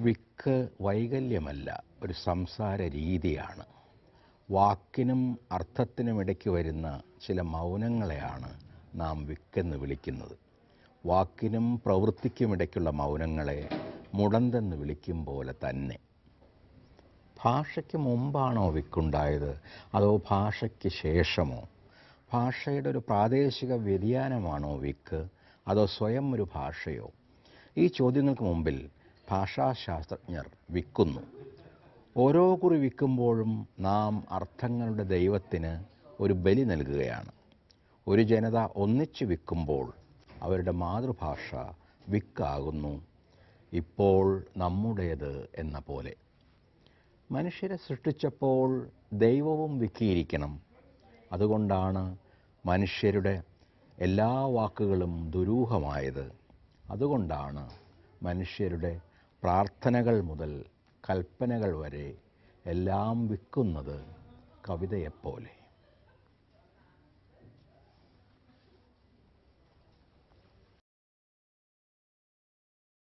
വിക്ക് വൈകല്യമല്ല ഒരു സംസാര രീതിയാണ്. വാക്കിനും അർത്ഥത്തിനും ഇടയ്ക്ക് വരുന്ന ചില മൗനങ്ങളെയാണ് നാം വിക്കെന്ന് വിളിക്കുന്നത്. വാക്കിനും പ്രവൃത്തിക്കും ഇടയ്ക്കുള്ള മൗനങ്ങളെ മുടന്തെന്ന് വിളിക്കും പോലെ തന്നെ. ഭാഷയ്ക്ക് മുമ്പാണോ വിക്കുണ്ടായത്? അതോ ഭാഷയ്ക്ക് ശേഷമോ? ഭാഷയുടെ ഒരു പ്രാദേശിക വ്യതിയാനമാണോ വിക്ക്? അതോ സ്വയം ഒരു ഭാഷയോ? ഈ ചോദ്യങ്ങൾക്ക് മുമ്പിൽ ഭാഷാശാസ്ത്രജ്ഞർ വിൽക്കുന്നു. ഓരോ കുറി വിൽക്കുമ്പോഴും നാം അർത്ഥങ്ങളുടെ ദൈവത്തിന് ഒരു ബലി നൽകുകയാണ്. ഒരു ജനത ഒന്നിച്ച് വിൽക്കുമ്പോൾ അവരുടെ മാതൃഭാഷ വിക്കാകുന്നു. ഇപ്പോൾ നമ്മുടേത് എന്ന പോലെ. മനുഷ്യരെ സൃഷ്ടിച്ചപ്പോൾ ദൈവവും വിക്കിയിരിക്കണം. അതുകൊണ്ടാണ് മനുഷ്യരുടെ എല്ലാ വാക്കുകളും ദുരൂഹമായത്. അതുകൊണ്ടാണ് മനുഷ്യരുടെ പ്രാർത്ഥനകൾ മുതൽ കൽപ്പനകൾ വരെ എല്ലാം വിൽക്കുന്നത് കവിതയെപ്പോലെ.